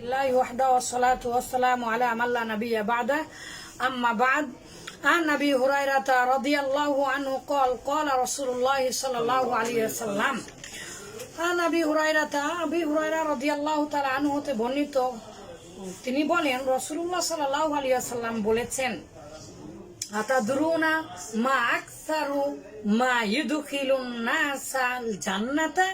الله وحده والصلاة والسلام على من لا نبي بعده أما بعد عن أبي هريرة رضي الله عنه قال قال رسول الله صلى الله عليه وسلم عن أبي هريرة أبي هريرة رضي الله تعالى عنه হতে বর্ণিত তিনি বলেন রসুল্লাহ সাল্লাহ আলিয়া সাল্লাম বলেছেন আতাদরুনা মা আকসারু মা ইউদখিলুন নাসাল জান্নাতা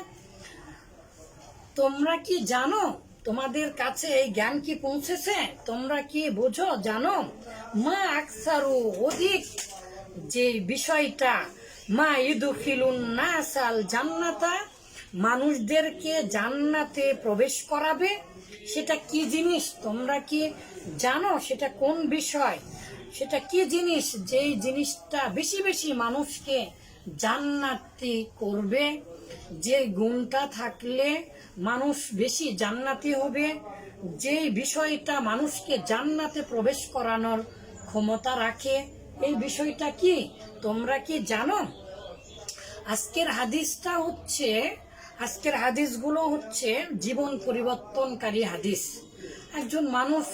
তোমরা কি জানো তোমাদের কাছে এই জ্ঞান কি পৌঁছেছে? তোমরা কি বোঝো, জানো? মা আকসারু অধিক। যে বিষয়টা, মা ইদুখিলুন নাসাল জান্নাতা, মানুষদেরকে জান্নাতে প্রবেশ করাবে, সেটা কি জিনিস? তোমরা কি জানো সেটা কোন বিষয়? সেটা কি জিনিস? যেই জিনিসটা বেশি বেশি মানুষকে জান্নাতি করবে যে গুণটা থাকলে মানুষ বেশি জান্নাতি হবে, যে বিষয়টা মানুষকে জান্নাতে প্রবেশ করানোর ক্ষমতা রাখে, এই বিষয়টা কি? তোমরা কি জানো? আজকের হাদিসটা হচ্ছে, আজকের হাদিসগুলো হচ্ছে জীবন পরিবর্তনকারী হাদিস। একজন মানুষ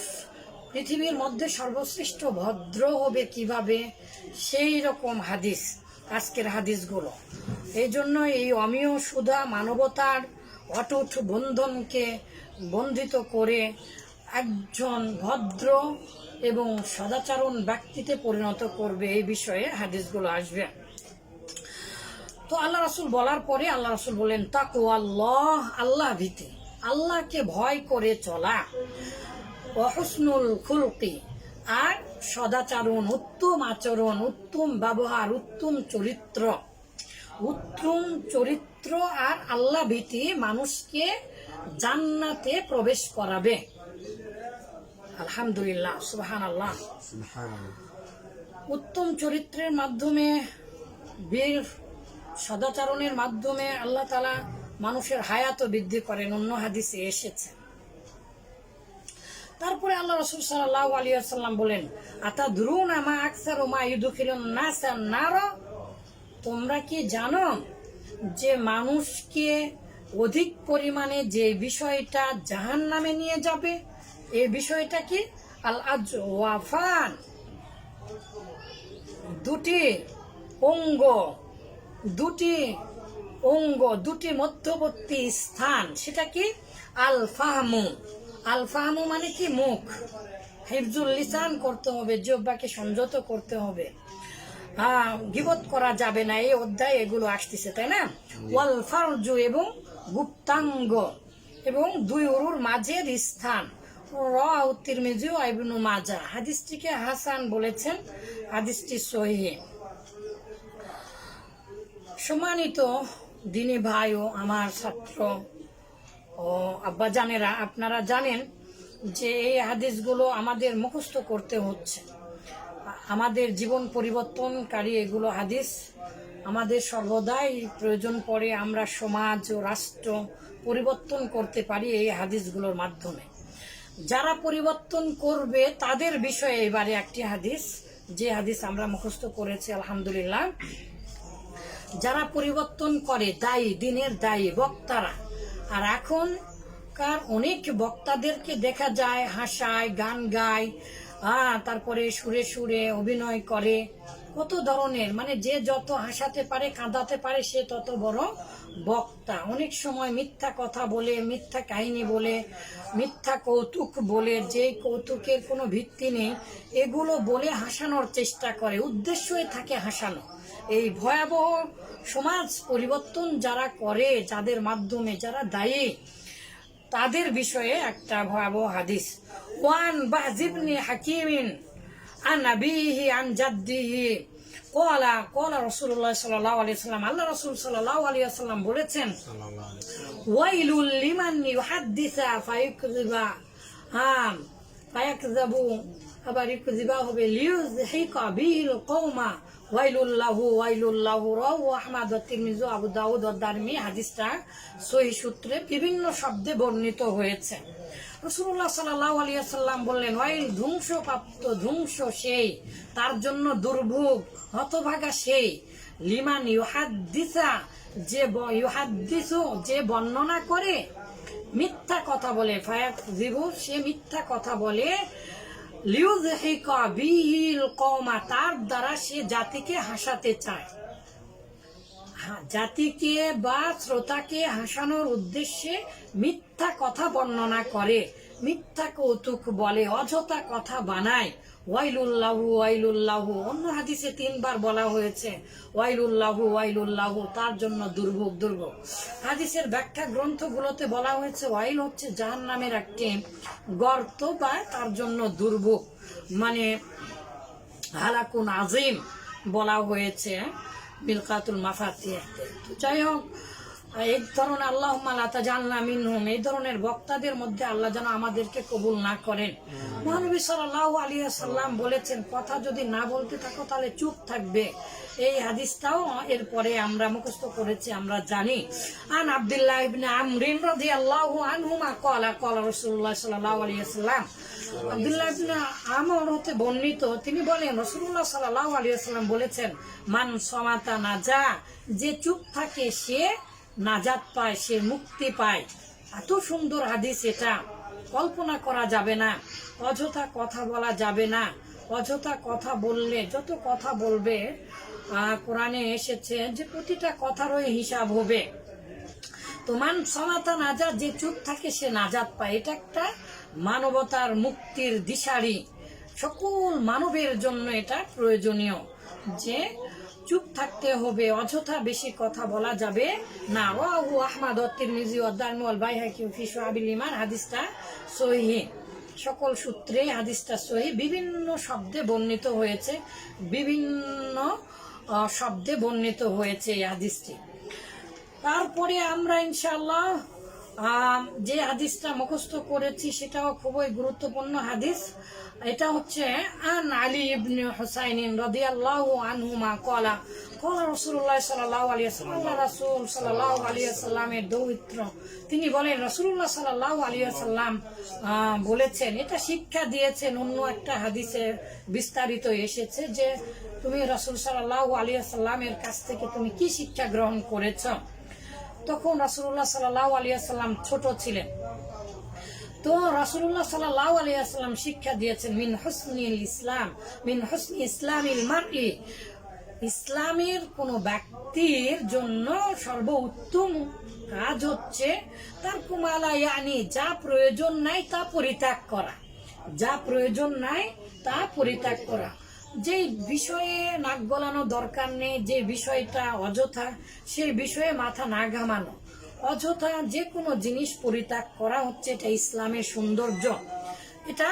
পৃথিবীর মধ্যে সর্বশ্রেষ্ঠ ভদ্র হবে কীভাবে? সেই রকম হাদিস। আজকের হাদিসগুলো। এই জন্য এই অমীয় সুধা মানবতার অটুট বন্ধনকে বন্ধিত করে একজন ভদ্র এবং সদাচরণ ব্যক্তিতে পরিণত করবে এই বিষয়ে হাদিসগুলো আসবে। তো আল্লাহ রাসুল বলার পরে আল্লাহ রাসুল বলেন তাকু আল্লাহ আল্লাহ ভীতি। আল্লাহকে ভয় করে চলা। অহসনুল খুলকি। আর সদাচরণ উত্তম আচরণ উত্তম ব্যবহার উত্তম চরিত্র। উত্তম চরিত্র আর আল্লাহ ভীতি মানুষকে জান্নাতে প্রবেশ করাবে। আলহামদুলিল্লাহ সুবাহান আল্লাহ উত্তম চরিত্রের মাধ্যমে বীর সদাচরণের মাধ্যমে আল্লাহ তালা মানুষের হায়াত বৃদ্ধি করেন। অন্য হাদিসে এসেছে। তারপরে আল্লাহ রসুল সাল্লাহ আলিয়াল্লাম বলেন আতা দ্রুন আমা আকসার ওমা ইউদুখিল নাসার নার? তোমরা কি জানো যে মানুষকে অধিক পরিমাণে যে বিষয়টা জাহান নামে নিয়ে যাবে, এ বিষয়টা কি? আল আজ ওয়াফান দুটি অঙ্গ দুটি অঙ্গ, দুটি মধ্যবর্তী স্থান, সেটা কি? আল ফাহমু আল ফাহমু মানে কি মুখ? হিফজুল লিসান করতে হবে জব্বাকে সংযত করতে হবে। হ্যাঁ গিবত করা যাবে না এই অধ্যায় এগুলো আসতেছে তাই না? ওয়াল ফারজু এবং গুপ্তাঙ্গ এবং দুই উরুর মাঝের স্থান। র তিরমিজি ও ইবনু মাজা। হাদিসটিকে হাসান বলেছেন হাদিসটি সহি সম্মানিত দিনী ভাই ও আমার ছাত্র ও আব্বাজানেরা আপনারা জানেন যে এই হাদিসগুলো আমাদের মুখস্থ করতে হচ্ছে। আমাদের জীবন পরিবর্তনকারী এগুলো হাদিস আমাদের সর্বদাই প্রয়োজন পড়ে আমরা সমাজ ও রাষ্ট্র পরিবর্তন করতে পারি এই হাদিসগুলোর মাধ্যমে। যারা পরিবর্তন করবে তাদের বিষয়ে এবারে একটি হাদিস, যে হাদিস আমরা মুখস্থ করেছি, আলহামদুলিল্লাহ। যারা পরিবর্তন করে দায়ী, দিনের দায়ী, বক্তারা আর এখনকার অনেক বক্তাদেরকে দেখা যায় হাসায় গান গায় তারপরে সুরে সুরে অভিনয় করে। কত ধরনের? মানে যে যত হাসাতে পারে, কাঁদাতে পারে, সে তত বড় বক্তা। অনেক সময় মিথ্যা কথা বলে, মিথ্যা কাহিনী বলে, মিথ্যা কৌতুক বলে, যে কৌতুকের কোনো ভিত্তি নেই, এগুলো বলে হাসানোর চেষ্টা করে। উদ্দেশ্যই থাকে হাসানো। এই ভয়াবহ সমাজ পরিবর্তন যারা করে, যাদের মাধ্যমে যারা দায়ী, তাদের বিষয়ে একটা ভয়াবহ হাদিস। ওয়ান বাজিবনি হাকিমিন আন আবিহি আন জাদ্দিহি কলা কলা রসুল্লাহ সাল্লাহ আলিয়া সাল্লাম আল্লাহ রসুল সাল্লাহ আলিয়া সাল্লাম বলেছেন ওয়াইলুল লিমান ইউহাদ্দিসা ফায়ুকযিবা আম ফায়াকযাবু আবার ইকযিবা হবে লিউযহিকা বিহিল কওমা ওয়াইলুল্লাহু ওয়াইলুল্লাহু রাহু আহমদ তিরমিজি আবু দাউদ ও দারমি হাদিসটা সহি সূত্রে বিভিন্ন শব্দে বর্ণিত হয়েছে। রসুল্লাহ সাল্লাহ আলিয়া সাল্লাম বললেন ওয়াইল ধ্বংসপ্রাপ্ত ধ্বংস সেই, তার জন্য দুর্ভোগ, হতভাগা সেই। লিমান ইউহাদ্দিসা, যে ইউহাদ্দিসু, যে বর্ণনা করে মিথ্যা কথা বলে ফায়াক জিবু সে মিথ্যা কথা বলে, লিউযহিকা বিহিল কওমা, তার দ্বারা সে জাতিকে হাসাতে চায়। জাতিকে বা শ্রোতাকে হাসানোর উদ্দেশ্যে মিথ্যা কথা বর্ণনা করে, মিথ্যা কৌতুক বলে, অযথা কথা বানায়। ওয়াইলুল্লাহু ওয়াইলুল্লাহু, অন্য হাদিসে তিনবার বলা হয়েছে, ওয়াইলুল্লাহু ওয়াইলুল্লাহু, তার জন্য দুর্ভোগ দুর্ভোগ। হাদিসের ব্যাখ্যা গ্রন্থগুলোতে বলা হয়েছে, ওয়াইল হচ্ছে জাহান্নামের একটি গর্ত বা তার জন্য দুর্ভোগ। মানে হালাকুন আজিম বলা হয়েছে। বিলকাতুল মাফাতিহাতে তো যাই হোক এই ধরনের আল্লাহ মালাতা জানলা মিনহুম, এই ধরনের বক্তাদের মধ্যে আল্লাহ যেন আমাদেরকে কবুল না করেন। মহানবী সাল্লাহ আলিয়া সাল্লাম বলেছেন, কথা যদি না বলতে থাকো তাহলে চুপ থাকবে। এই হাদিসটাও এরপরে আমরা মুখস্থ করেছি, আমরা জানি। আন আবদুল্লাহ ইবনে আমরিন রাদিয়াল্লাহু আনহুমা ক্বালা ক্বালা রাসূলুল্লাহ সাল্লাল্লাহু আলাইহি ওয়াসাল্লাম আব্দুল্লাহ ইবনে আমর হতে বর্ণিত। তিনি বলেন, রাসূলুল্লাহ সাল্লাল্লাহু আলাইহি ওয়াসাল্লাম বলেছেন, মান সমাতা নাজা যে চুপ থাকে সে নাজাত পায়, সে মুক্তি পায়। এত সুন্দর হাদিস এটা। কল্পনা করা যাবে না। অযথা কথা বলা যাবে না। অযথা কথা বললে, যত কথা বলবে কোরআনে এসেছে যে প্রতিটা কথারই হিসাব হবে। তো মান আজাদ যে চুপ থাকে, সে নাজাদ পায়। এটা একটা মানবতার মুক্তির দিশারি। সকল মানবের জন্য এটা প্রয়োজনীয়। যে চুপ থাকতে হবে, অযথা বেশি কথা বলা যাবে না। ওয়াহু আহমদ তিরমিজি ওয়াদারমি ওয়াল বাইহাকি ফি শুআবিল ঈমান, হাদিসটা সহিহ সকল সূত্রে হাদিসটা সহি। বিভিন্ন শব্দে বর্ণিত হয়েছে, বিভিন্ন শব্দে বর্ণিত হয়েছে এই হাদিসটি। তারপরে আমরা ইনশাল্লাহ যে হাদিসটা মুখস্থ করেছি সেটাও খুবই গুরুত্বপূর্ণ হাদিস। এটা হচ্ছে আন আলী ইবনে হুসাইন রাদিয়াল্লাহু আনহুমা ক্বালা রাসূলুল্লাহ সাল্লাল্লাহু আলাইহি ওয়াসাল্লাম আল্লাহ রাসূল সাল্লাল্লাহু আলাইহি ওয়াসাল্লামের দৌহিত্র। তিনি বলেন রাসূলুল্লাহ সাল্লাল্লাহু আলাইহি ওয়াসাল্লাম আহ, বলেছেন এটা শিক্ষা দিয়েছেন অন্য একটা হাদিসে বিস্তারিত এসেছে যে তুমি রাসূল সাল্লাল্লাহু আলাইহি ওয়াসাল্লামের কাছ থেকে তুমি কি শিক্ষা গ্রহণ করেছ? তখন রাসুল্লাহ সাল্লাহ আলিয়াল্লাম ছোট ছিলেন। তো রাসুল্লাহ সাল্লাহ আলিয়াল্লাম শিক্ষা দিয়েছেন, মিন হসনিল ইসলাম, মিন হসনি ইসলামিল মারই। ইসলামের কোন ব্যক্তির জন্য সর্বোত্তম কাজ হচ্ছে তার কুমালা, ইয়ানি, যা প্রয়োজন নাই তা পরিত্যাগ করা। যা প্রয়োজন নাই তা পরিত্যাগ করা। যে বিষয়ে নাক গলানো দরকার নেই, যে বিষয়টা অযথা, সেই বিষয়ে মাথা না ঘামানো। অযথা যে কোনো জিনিস পরিত্যাগ করা হচ্ছে, এটা ইসলামের সৌন্দর্য। এটা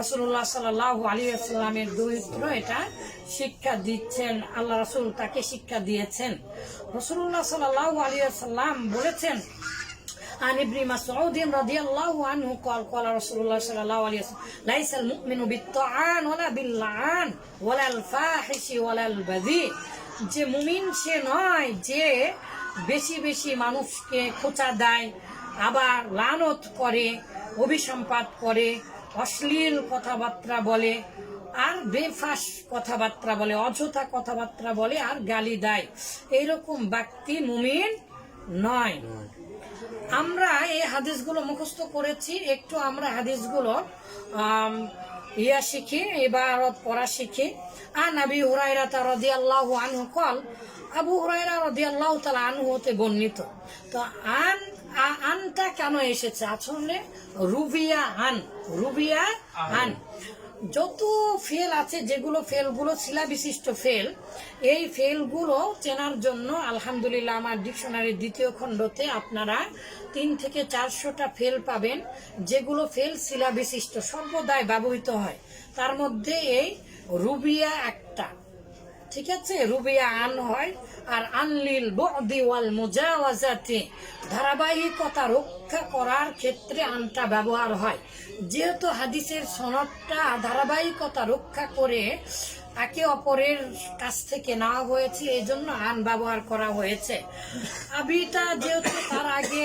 রাসুল্লাহ সাল্লাহ আলী আসসালামের দরিদ্র এটা শিক্ষা দিচ্ছেন, আল্লাহ রাসুল তাকে শিক্ষা দিয়েছেন। রসুল্লাহ সাল্লাহ আলী সাল্লাম বলেছেন عن ابن مسعود رضي الله عنه قال قال رسول الله صلى الله عليه وسلم ليس المؤمن بالطعان ولا باللعان ولا الفاحش ولا البذيء যে মুমিন সে নয় যে বেশি বেশি মানুষকে খোঁচা দেয় আবার লানত করে অভিসম্পাত করে অশ্লীল কথাবার্তা বলে আর বেফাস কথাবার্তা বলে অযথা কথাবার্তা বলে আর গালি দেয় এইরকম ব্যক্তি মুমিন নয় আমরা এই হাদিসগুলো মুখস্থ করেছি একটু আমরা হাদিসগুলো ইয়া শিখি এবার পড়া শিখি। আন আবি হুরাইরা তা রাদিয়াল্লাহু আনহু কল আবু হুরাইরা রাদিয়াল্লাহু তাআলা আনহু হতে বর্ণিত। তো আন আনটা কেন এসেছে? আসলে রুবিয়া আন রুবিয়া আন। যত ফেল আছে, যেগুলো ফেলগুলো শিলা বিশিষ্ট ফেল এই ফেলগুলো চেনার জন্য আলহামদুলিল্লাহ আমার ডিকশনারির দ্বিতীয় খণ্ডতে আপনারা তিন থেকে চারশোটা ফেল পাবেন, যেগুলো ফেল শিলা বিশিষ্ট সর্বদাই ব্যবহৃত হয়। তার মধ্যে এই রুবিয়া একটা। ঠিক আছে? রুবিয়া আন হয় আর আনলিল বদি ওয়াল মুজাওয়াজাতি। ধারাবাহিকতা রক্ষা করার ক্ষেত্রে আনটা ব্যবহার হয়। যেহেতু হাদিসের সনদটা ধারাবাহিকতা রক্ষা করে একে অপরের কাছ থেকে নেওয়া হয়েছে এই জন্য আন ব্যবহার করা হয়েছে। আবিটা যেহেতু তার আগে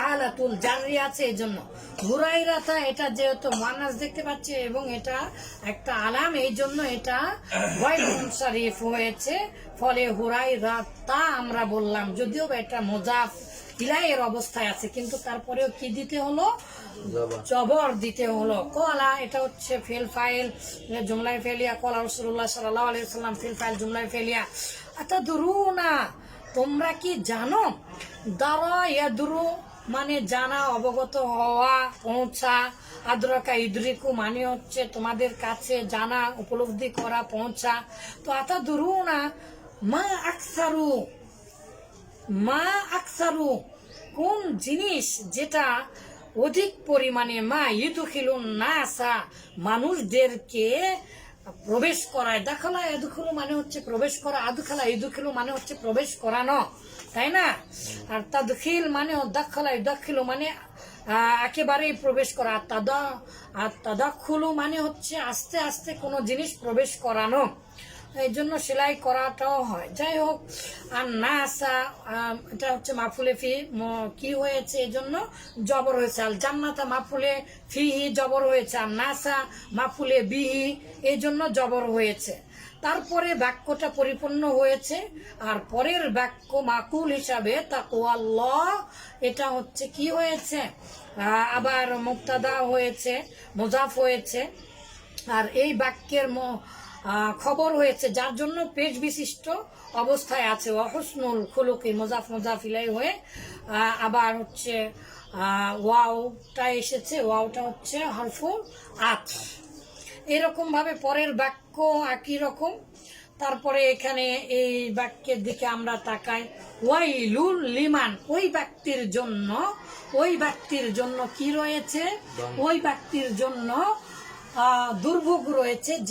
হালাতুল জারি আছে এই জন্য হুরাইরাতা এটা যেহেতু মানাস দেখতে পাচ্ছি এবং এটা একটা আলাম এই জন্য এটা ওয়াইবুন শরীফ হয়েছে। ফলে হুরাই রাতা আমরা বললাম যদিও বা এটা মোজাফ ইলাইয়ের অবস্থায় আছে কিন্তু তারপরেও কি দিতে হলো? জবর দিতে হলো। কলা এটা হচ্ছে ফিল ফাইল জুমলায় ফেলিয়া কলা রসুল্লাহ সাল্লাহ আলাইসাল্লাম ফিল ফাইল জুমলায় ফেলিয়া। আচ্ছা দুরু না তোমরা কি জানো? দারা ইয়াদুরু মানে জানা, অবগত হওয়া, পৌঁছা। আদ্রকা ইদ্রিকু মানে হচ্ছে তোমাদের কাছে জানা, উপলব্ধি করা, পৌঁছা। তো আতা দুরু না মা আকসারু। মা আকসারু। কোন জিনিস যেটা অধিক পরিমাণে, মা ইদুখিলুন নাসা, মানুষদেরকে প্রবেশ করায়। দাখালা এদুখিলু মানে হচ্ছে প্রবেশ করা, আদুখালা ইদুখিলু মানে হচ্ছে প্রবেশ করানো। তাই না? আর তাদখিল মানে দাখালা ইদাখিলু মানে একেবারেই প্রবেশ করা। আর তাদা, আর তাদাক্ষুলু মানে হচ্ছে আস্তে আস্তে কোনো জিনিস প্রবেশ করানো। এই জন্য সেলাই করাটাও হয়। যাই হোক আর না আসা এটা হচ্ছে মাফুলে ফি কি হয়েছে এই জন্য জবর হয়েছে। আর জান্নাতা মাফুলে ফিহি জবর হয়েছে, আর নাসা মাফুলে বিহি এই জন্য জবর হয়েছে। তারপরে বাক্যটা পরিপূর্ণ হয়েছে, আর পরের বাক্য মাকুল হিসাবে তা তাকুয়াল্লাহ এটা হচ্ছে কি হয়েছে? আবার মুক্তাদা হয়েছে, মোজাফ হয়েছে, আর এই বাক্যের খবর হয়েছে যার জন্য পেজ বিশিষ্ট অবস্থায় আছে। অহসনুল খুলুকি মোজাফ মোজাফিলাই হয়ে আবার হচ্ছে ওয়াওটা এসেছে ওয়াওটা হচ্ছে হরফুল আত। এরকম ভাবে পরের বাক্য একই রকম। তারপরে এখানে এই বাক্যের দিকে আমরা তাকাই। ওয়াইলুল লিমান ওই ব্যক্তির জন্য ওই ব্যক্তির জন্য কি রয়েছে? ওই ব্যক্তির জন্য আহ, দুর্ভোগ রয়েছে। যে